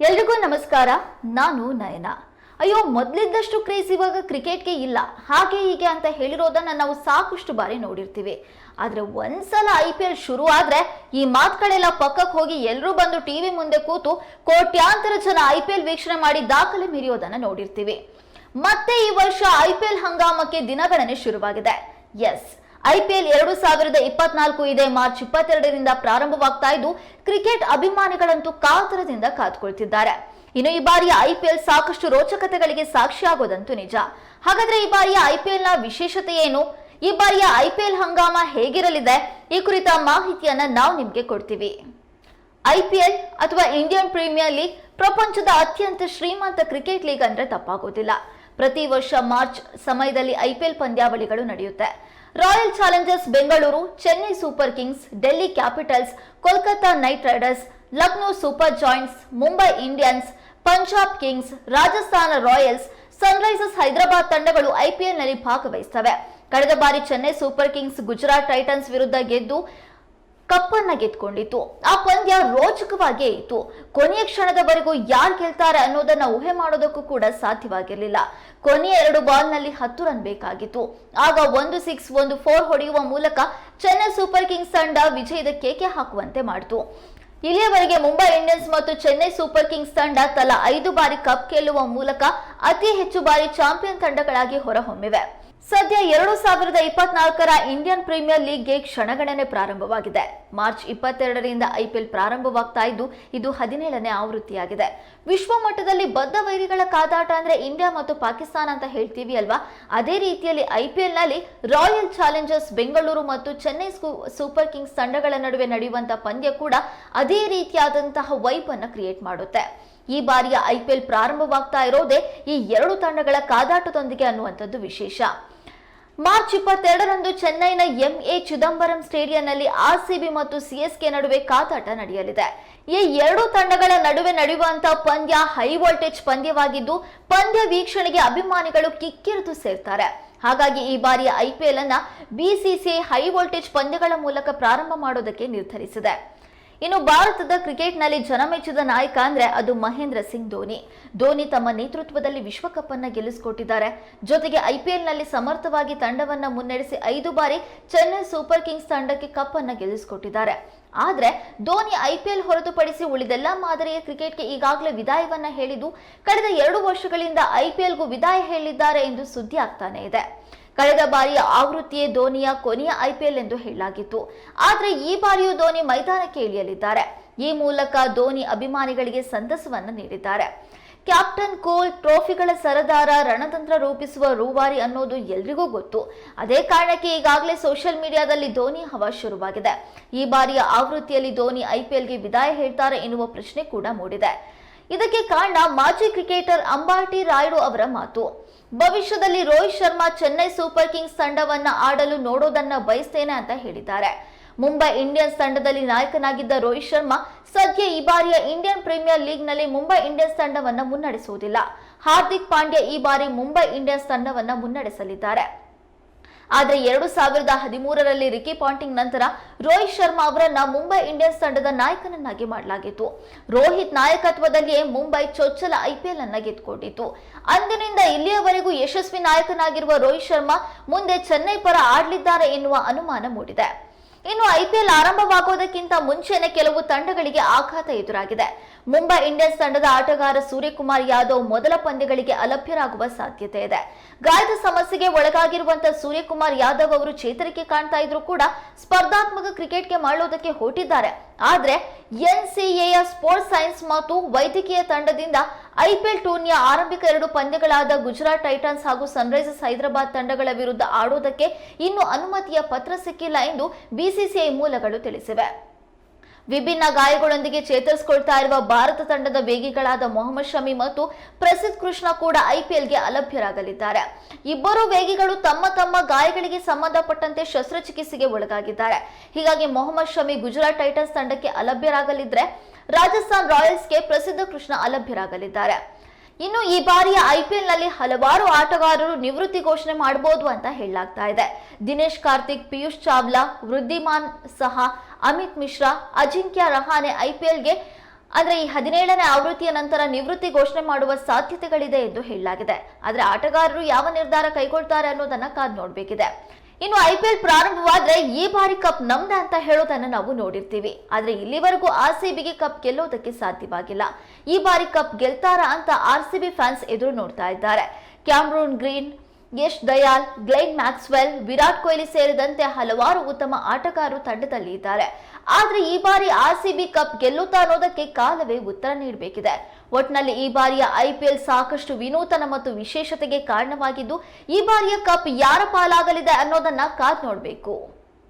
ಎಲ್ರಿಗೂ ನಮಸ್ಕಾರ, ನಾನು ನಯನ. ಅಯ್ಯೋ, ಮೊದಲಿದ್ದಷ್ಟು ಕ್ರೇಜ್ ಇವಾಗ ಕ್ರಿಕೆಟ್ಗೆ ಇಲ್ಲ. ಹಾಗೆ ಹೀಗೆ ಅಂತ ಹೇಳಿರೋದನ್ನ ನಾವು ಸಾಕಷ್ಟು ಬಾರಿ ನೋಡಿರ್ತೀವಿ. ಆದ್ರೆ ಒಂದ್ಸಲ ಐ ಪಿ ಎಲ್ ಶುರು ಆದ್ರೆ ಈ ಮಾತುಗಳೆಲ್ಲ ಪಕ್ಕಕ್ಕೆ ಹೋಗಿ ಎಲ್ಲರೂ ಬಂದು ಟಿವಿ ಮುಂದೆ ಕೂತು ಕೋಟ್ಯಾಂತರ ಜನ ಐ ಪಿ ಎಲ್ ವೀಕ್ಷಣೆ ಮಾಡಿ ದಾಖಲೆ ಮೀರಿಯೋದನ್ನ ನೋಡಿರ್ತೀವಿ. ಮತ್ತೆ ಈ ವರ್ಷ ಐ ಪಿ ಎಲ್ ಹಂಗಾಮಕ್ಕೆ ದಿನಗಣನೆ ಶುರುವಾಗಿದೆ. ಎಸ್ ಐಪಿಎಲ್ ಎರಡು ಸಾವಿರದ ಇಪ್ಪತ್ನಾಲ್ಕು ಇದೆ ಮಾರ್ಚ್ ಇಪ್ಪತ್ತೆರಡರಿಂದ ಪ್ರಾರಂಭವಾಗ್ತಾ ಇದ್ದು, ಕ್ರಿಕೆಟ್ ಅಭಿಮಾನಿಗಳಂತೂ ಕಾತರದಿಂದ ಕಾದ್ಕೊಳ್ತಿದ್ದಾರೆ. ಇನ್ನು ಈ ಬಾರಿಯ ಐಪಿಎಲ್ ಸಾಕಷ್ಟು ರೋಚಕತೆಗಳಿಗೆ ಸಾಕ್ಷಿಯಾಗೋದಂತೂ ನಿಜ. ಹಾಗಾದ್ರೆ ಈ ಬಾರಿಯ ನ ವಿಶೇಷತೆ ಏನು? ಈ ಬಾರಿಯ ಐಪಿಎಲ್ ಹಂಗಾಮ ಹೇಗಿರಲಿದೆ? ಈ ಕುರಿತ ಮಾಹಿತಿಯನ್ನ ನಾವು ನಿಮ್ಗೆ ಕೊಡ್ತೀವಿ. ಐಪಿಎಲ್ ಅಥವಾ ಇಂಡಿಯನ್ ಪ್ರೀಮಿಯರ್ ಲೀಗ್ ಪ್ರಪಂಚದ ಅತ್ಯಂತ ಶ್ರೀಮಂತ ಕ್ರಿಕೆಟ್ ಲೀಗ್ ಅಂದ್ರೆ ತಪ್ಪಾಗೋದಿಲ್ಲ. ಪ್ರತಿ ವರ್ಷ ಮಾರ್ಚ್ ಸಮಯದಲ್ಲಿ ಐಪಿಎಲ್ ಪಂದ್ಯಾವಳಿಗಳು ನಡೆಯುತ್ತೆ. Royal Challengers Bengaluru, Chennai Super Kings, Delhi Capitals, Kolkata Knight Riders, Lucknow Super Giants, Mumbai Indians, Punjab Kings, Rajasthan Royals, Sunrisers Hyderabad ತಂಡಗಳು ಐಪಿಎಲ್ನಲ್ಲಿ ನಲ್ಲಿ ಭಾಗವಹಿಸ್ತವೆ ಕಳೆದ ಬಾರಿ Chennai Super Kings, Gujarat Titans ವಿರುದ್ಧ ಗೆದ್ದು ಕಪ್ಪನ್ನ ಗೆದ್ಕೊಂಡಿತ್ತು. ಆ ಪಂದ್ಯ ರೋಚಕವಾಗೇ ಇತ್ತು. ಕೊನೆಯ ಕ್ಷಣದವರೆಗೂ ಯಾರು ಗೆಲ್ತಾರೆ ಅನ್ನೋದನ್ನ ಊಹೆ ಮಾಡೋದಕ್ಕೂ ಕೂಡ ಸಾಧ್ಯವಾಗಿರಲಿಲ್ಲ. ಕೊನೆಯ ಎರಡು ಬಾಲ್ನಲ್ಲಿ ಹತ್ತು ರನ್ ಬೇಕಾಗಿತ್ತು. ಆಗ ಒಂದು ಸಿಕ್ಸ್, ಒಂದು ಫೋರ್ ಹೊಡೆಯುವ ಮೂಲಕ ಚೆನ್ನೈ ಸೂಪರ್ ಕಿಂಗ್ಸ್ ತಂಡ ವಿಜಯದ ಕೇಕೆ ಹಾಕುವಂತೆ ಮಾಡಿತು. ಇಲ್ಲಿಯವರೆಗೆ ಮುಂಬೈ ಇಂಡಿಯನ್ಸ್ ಮತ್ತು ಚೆನ್ನೈ ಸೂಪರ್ ಕಿಂಗ್ಸ್ ತಂಡ ತಲಾ ಐದು ಬಾರಿ ಕಪ್ ಗೆಲ್ಲುವ ಮೂಲಕ ಅತಿ ಹೆಚ್ಚು ಬಾರಿ ಚಾಂಪಿಯನ್ ತಂಡಗಳಾಗಿ ಹೊರಹೊಮ್ಮಿವೆ. ಸದ್ಯ ಎರಡು ಸಾವಿರದ ಇಪ್ಪತ್ನಾಲ್ಕರ ಇಂಡಿಯನ್ ಪ್ರೀಮಿಯರ್ ಲೀಗ್ಗೆ ಕ್ಷಣಗಣನೆ ಪ್ರಾರಂಭವಾಗಿದೆ. ಮಾರ್ಚ್ ಇಪ್ಪತ್ತೆರಡರಿಂದ ಐಪಿಎಲ್ ಪ್ರಾರಂಭವಾಗ್ತಾ ಇದ್ದು, ಇದು ಹದಿನೇಳನೇ ಆವೃತ್ತಿಯಾಗಿದೆ. ವಿಶ್ವ ಮಟ್ಟದಲ್ಲಿ ಬದ್ಧ ವೈರಿಗಳ ಕಾದಾಟ ಅಂದ್ರೆ ಇಂಡಿಯಾ ಮತ್ತು ಪಾಕಿಸ್ತಾನ ಅಂತ ಹೇಳ್ತೀವಿ ಅಲ್ವಾ? ಅದೇ ರೀತಿಯಲ್ಲಿ ಐಪಿಎಲ್ನಲ್ಲಿ ರಾಯಲ್ ಚಾಲೆಂಜರ್ಸ್ ಬೆಂಗಳೂರು ಮತ್ತು ಚೆನ್ನೈ ಸೂಪರ್ ಕಿಂಗ್ಸ್ ತಂಡಗಳ ನಡುವೆ ನಡೆಯುವಂತಹ ಪಂದ್ಯ ಕೂಡ ಅದೇ ರೀತಿಯಾದಂತಹ ವೈಪ್ ಅನ್ನು ಕ್ರಿಯೇಟ್ ಮಾಡುತ್ತೆ. ಈ ಬಾರಿಯ ಐ ಪಿ ಎಲ್ ಪ್ರಾರಂಭವಾಗ್ತಾ ಇರೋದೇ ಈ ಎರಡು ತಂಡಗಳ ಕಾದಾಟದೊಂದಿಗೆ ಅನ್ನುವಂಥದ್ದು ವಿಶೇಷ. ಮಾರ್ಚ್ ಇಪ್ಪತ್ತೆರಡರಂದು ಚೆನ್ನೈನ ಎಂಎ ಚಿದಂಬರಂ ಸ್ಟೇಡಿಯಂನಲ್ಲಿ ಆರ್ಸಿಬಿ ಮತ್ತು ಸಿಎಸ್ಕೆ ನಡುವೆ ಕಾದಾಟ ನಡೆಯಲಿದೆ. ಈ ಎರಡು ತಂಡಗಳ ನಡುವೆ ನಡೆಯುವಂತಹ ಪಂದ್ಯ ಹೈ ವೋಲ್ಟೇಜ್ ಪಂದ್ಯವಾಗಿದ್ದು, ಪಂದ್ಯ ವೀಕ್ಷಣೆಗೆ ಅಭಿಮಾನಿಗಳು ಕಿಕ್ಕಿರಿದು ಸೇರ್ತಾರೆ. ಹಾಗಾಗಿ ಈ ಬಾರಿಯ ಐಪಿಎಲ್ ಅನ್ನ ಬಿಸಿಸಿಐ ಹೈ ವೋಲ್ಟೇಜ್ ಪಂದ್ಯಗಳ ಮೂಲಕ ಪ್ರಾರಂಭ ಮಾಡೋದಕ್ಕೆ ನಿರ್ಧರಿಸಿದೆ. ಇನ್ನು ಭಾರತದ ಕ್ರಿಕೆಟ್ನಲ್ಲಿ ಜನಮೆಚ್ಚಿದ ನಾಯಕ ಅಂದ್ರೆ ಅದು ಮಹೇಂದ್ರ ಸಿಂಗ್ ಧೋನಿ. ಧೋನಿ ತಮ್ಮ ನೇತೃತ್ವದಲ್ಲಿ ವಿಶ್ವಕಪ್ ಅನ್ನ ಗೆಲ್ಲಿಸಿಕೊಟ್ಟಿದ್ದಾರೆ. ಜೊತೆಗೆ ಐಪಿಎಲ್ನಲ್ಲಿ ಸಮರ್ಥವಾಗಿ ತಂಡವನ್ನ ಮುನ್ನಡೆಸಿ ಐದು ಬಾರಿ ಚೆನ್ನೈ ಸೂಪರ್ ಕಿಂಗ್ಸ್ ತಂಡಕ್ಕೆ ಕಪ್ ಅನ್ನ ಗೆಲ್ಲಿಸಿಕೊಟ್ಟಿದ್ದಾರೆ. ಆದ್ರೆ ಧೋನಿ ಐಪಿಎಲ್ ಹೊರತುಪಡಿಸಿ ಉಳಿದೆಲ್ಲ ಮಾದರಿಯ ಕ್ರಿಕೆಟ್ಗೆ ಈಗಾಗಲೇ ವಿದಾಯವನ್ನ ಹೇಳಿದ್ದು, ಕಳೆದ ಎರಡು ವರ್ಷಗಳಿಂದ ಐಪಿಎಲ್ಗೂ ವಿದಾಯ ಹೇಳಿದ್ದಾರೆ ಎಂದು ಸುದ್ದಿ ಆಗ್ತಾನೆ ಇದೆ. ಕಳೆದ ಬಾರಿಯ ಆವೃತ್ತಿಯೇ ಧೋನಿಯ ಕೊನೆಯ ಐಪಿಎಲ್ ಎಂದು ಹೇಳಲಾಗಿತ್ತು. ಆದರೆ ಈ ಬಾರಿಯೂ ಧೋನಿ ಮೈದಾನಕ್ಕೆ ಇಳಿಯಲಿದ್ದಾರೆ. ಈ ಮೂಲಕ ಧೋನಿ ಅಭಿಮಾನಿಗಳಿಗೆ ಸಂತಸವನ್ನು ನೀಡಿದ್ದಾರೆ. ಕ್ಯಾಪ್ಟನ್ ಕೋಲ್ ಟ್ರೋಫಿಗಳ ಸರದಾರ ರಣತಂತ್ರ ರೂಪಿಸುವ ರೂವಾರಿ ಅನ್ನೋದು ಎಲ್ರಿಗೂ ಗೊತ್ತು. ಅದೇ ಕಾರಣಕ್ಕೆ ಈಗಾಗಲೇ ಸೋಷಿಯಲ್ ಮೀಡಿಯಾದಲ್ಲಿ ಧೋನಿ ಹವಾ ಶುರುವಾಗಿದೆ. ಈ ಬಾರಿಯ ಆವೃತ್ತಿಯಲ್ಲಿ ಧೋನಿ ಐಪಿಎಲ್ಗೆ ವಿದಾಯ ಹೇಳ್ತಾರೆ ಎನ್ನುವ ಪ್ರಶ್ನೆ ಕೂಡ ಮೂಡಿದೆ. ಇದಕ್ಕೆ ಕಾರಣ ಮಾಜಿ ಕ್ರಿಕೆಟರ್ ಅಂಬಾಟಿ ರಾಯುಡು ಅವರ ಮಾತು. ಭವಿಷ್ಯದಲ್ಲಿ ರೋಹಿತ್ ಶರ್ಮಾ ಚೆನ್ನೈ ಸೂಪರ್ ಕಿಂಗ್ಸ್ ತಂಡವನ್ನ ಆಡಲು ನೋಡೋದನ್ನ ಬಯಸ್ತೇನೆ ಅಂತ ಹೇಳಿದ್ದಾರೆ. ಮುಂಬೈ ಇಂಡಿಯನ್ಸ್ ತಂಡದಲ್ಲಿ ನಾಯಕನಾಗಿದ್ದ ರೋಹಿತ್ ಶರ್ಮಾ ಸದ್ಯ ಈ ಬಾರಿಯ ಇಂಡಿಯನ್ ಪ್ರೀಮಿಯರ್ ಲೀಗ್ನಲ್ಲಿ ಮುಂಬೈ ಇಂಡಿಯನ್ಸ್ ತಂಡವನ್ನು ಮುನ್ನಡೆಸುವುದಿಲ್ಲ. ಹಾರ್ದಿಕ್ ಪಾಂಡ್ಯ ಈ ಬಾರಿ ಮುಂಬೈ ಇಂಡಿಯನ್ಸ್ ತಂಡವನ್ನು ಮುನ್ನಡೆಸಲಿದ್ದಾರೆ. ಆದ್ರೆ ಎರಡು ಸಾವಿರದ ಹದಿಮೂರರಲ್ಲಿ ರಿಕಿ ಪಾಂಟಿಂಗ್ ನಂತರ ರೋಹಿತ್ ಶರ್ಮಾ ಅವರನ್ನ ಮುಂಬೈ ಇಂಡಿಯನ್ಸ್ ತಂಡದ ನಾಯಕನನ್ನಾಗಿ ಮಾಡಲಾಗಿತ್ತು. ರೋಹಿತ್ ನಾಯಕತ್ವದಲ್ಲಿಯೇ ಮುಂಬೈ ಚೊಚ್ಚಲ ಐಪಿಎಲ್ ಅನ್ನ ಗೆದ್ದುಕೊಂಡಿತ್ತು. ಅಂದಿನಿಂದ ಇಲ್ಲಿಯವರೆಗೂ ಯಶಸ್ವಿ ನಾಯಕನಾಗಿರುವ ರೋಹಿತ್ ಶರ್ಮಾ ಮುಂದೆ ಚೆನ್ನೈ ಪರ ಆಡಲಿದ್ದಾರೆ ಎನ್ನುವ ಅನುಮಾನ ಮೂಡಿದೆ. ಇನ್ನು ಐಪಿಎಲ್ ಆರಂಭವಾಗುವುದಕ್ಕಿಂತ ಮುಂಚೆನೆ ಕೆಲವು ತಂಡಗಳಿಗೆ ಆಘಾತ ಎದುರಾಗಿದೆ. ಮುಂಬೈ ಇಂಡಿಯನ್ಸ್ ತಂಡದ ಆಟಗಾರ ಸೂರ್ಯಕುಮಾರ್ ಯಾದವ್ ಮೊದಲ ಪಂದ್ಯಗಳಿಗೆ ಅಲಭ್ಯರಾಗುವ ಸಾಧ್ಯತೆ ಇದೆ. ಗಾಯದ ಸಮಸ್ಯೆಗೆ ಒಳಗಾಗಿರುವಂತಹ ಸೂರ್ಯಕುಮಾರ್ ಯಾದವ್ ಅವರು ಚೇತರಿಕೆ ಕಾಣ್ತಾ ಇದ್ರು ಕೂಡ ಸ್ಪರ್ಧಾತ್ಮಕ ಕ್ರಿಕೆಟ್ಗೆ ಮಾಡುವುದಕ್ಕೆ ಹೊರಟಿದ್ದಾರೆ. ಆದ್ರೆ ಎನ್ಸಿಎಯ ಸ್ಪೋರ್ಟ್ಸ್ ಸೈನ್ಸ್ ಮತ್ತು ವೈದ್ಯಕೀಯ ತಂಡದಿಂದ ಐಪಿಎಲ್ ಟೂರ್ನಿಯ ಆರಂಭಿಕ ಎರಡು ಪಂದ್ಯಗಳಾದ ಗುಜರಾತ್ ಟೈಟನ್ಸ್ ಹಾಗೂ ಸನ್ರೈಸರ್ಸ್ ಹೈದರಾಬಾದ್ ತಂಡಗಳ ವಿರುದ್ಧ ಆಡೋದಕ್ಕೆ ಇನ್ನೂ ಅನುಮತಿಯ ಪತ್ರ ಸಿಕ್ಕಿಲ್ಲ ಎಂದು ಬಿಸಿಸಿಐ ಮೂಲಗಳು ತಿಳಿಸಿವೆ. ವಿಭಿನ್ನ ಗಾಯಗಳೊಂದಿಗೆ ಚೇತರಿಸಿಕೊಳ್ತಾ ಇರುವ ಭಾರತ ತಂಡದ ವೇಗಿಗಳಾದ ಮೊಹಮ್ಮದ್ ಶಮಿ ಮತ್ತು ಪ್ರಸಿದ್ಧ ಕೃಷ್ಣ ಕೂಡ ಐಪಿಎಲ್ಗೆ ಅಲಭ್ಯರಾಗಲಿದ್ದಾರೆ. ಇಬ್ಬರು ವೇಗಿಗಳು ತಮ್ಮ ತಮ್ಮ ಗಾಯಗಳಿಗೆ ಸಂಬಂಧಪಟ್ಟಂತೆ ಶಸ್ತ್ರಚಿಕಿತ್ಸೆಗೆ ಒಳಗಾಗಿದ್ದಾರೆ. ಹೀಗಾಗಿ ಮೊಹಮ್ಮದ್ ಶಮಿ ಗುಜರಾತ್ ಟೈಟನ್ಸ್ ತಂಡಕ್ಕೆ ಅಲಭ್ಯರಾಗಲಿದ್ರೆ ರಾಜಸ್ಥಾನ್ ರಾಯಲ್ಸ್ಗೆ ಪ್ರಸಿದ್ಧ ಕೃಷ್ಣ ಅಲಭ್ಯರಾಗಲಿದ್ದಾರೆ. ಇನ್ನು ಈ ಬಾರಿಯ ಐಪಿಎಲ್ನಲ್ಲಿ ಹಲವಾರು ಆಟಗಾರರು ನಿವೃತ್ತಿ ಘೋಷಣೆ ಮಾಡಬಹುದು ಅಂತ ಹೇಳಲಾಗ್ತಾ ಇದೆ. ದಿನೇಶ್ ಕಾರ್ತಿಕ್, ಪಿಯೂಷ್ ಚಾವ್ಲಾ, ವೃದ್ಧಿಮಾನ್ ಸಹ ಅಮಿತ್ ಮಿಶ್ರಾ, ಅಜಿಂಕ್ಯ ರಹಾನೆ ಐಪಿಎಲ್ಗೆ ಆದರೆ ಈ ಹದಿನೇಳನೇ ಆವೃತ್ತಿಯ ನಂತರ ನಿವೃತ್ತಿ ಘೋಷಣೆ ಮಾಡುವ ಸಾಧ್ಯತೆಗಳಿದೆ ಎಂದು ಹೇಳಲಾಗಿದೆ. ಆದರೆ ಆಟಗಾರರು ಯಾವ ನಿರ್ಧಾರ ಕೈಗೊಳ್ತಾರೆ ಅನ್ನೋದನ್ನ ಕಾದ್ ನೋಡಬೇಕಿದೆ. ಇನ್ನು ಐ ಪಿ ಪ್ರಾರಂಭವಾದ್ರೆ ಈ ಬಾರಿ ಕಪ್ ನಮ್ದೆ ಅಂತ ಹೇಳೋದನ್ನ ನಾವು ನೋಡಿರ್ತೀವಿ. ಆದ್ರೆ ಇಲ್ಲಿವರೆಗೂ ಆರ್ ಸಿ ಬಿಗೆ ಕಪ್ ಗೆಲ್ಲೋದಕ್ಕೆ ಸಾಧ್ಯವಾಗಿಲ್ಲ. ಈ ಬಾರಿ ಕಪ್ ಗೆಲ್ತಾರಾ ಅಂತ ಆರ್ ಸಿ ಬಿ ಫ್ಯಾನ್ಸ್ ಎದುರು ನೋಡ್ತಾ ಇದ್ದಾರೆ. Cameron Green Yash Dayal Glenn Maxwell, Virat Kohli ಸೇರಿದಂತೆ ಹಲವಾರು ಉತ್ತಮ ಆಟಗಾರರು ತಂಡದಲ್ಲಿ ಇದ್ದಾರೆ. ಆದ್ರೆ ಈ ಬಾರಿ ಆರ್ಸಿಬಿ ಕಪ್ ಗೆಲ್ಲುತ್ತಾ ಅನ್ನೋದಕ್ಕೆ ಕಾಲವೇ ಉತ್ತರ ನೀಡಬೇಕಿದೆ. ಒಟ್ನಲ್ಲಿ ಈ ಬಾರಿಯ ಐಪಿಎಲ್ ಸಾಕಷ್ಟು ವಿನೂತನ ಮತ್ತು ವಿಶೇಷತೆಗೆ ಕಾರಣವಾಗಿದ್ದು, ಈ ಬಾರಿಯ ಕಪ್ ಯಾರ ಪಾಲಾಗಲಿದೆ ಅನ್ನೋದನ್ನ ಕಾದ್ ನೋಡಬೇಕು.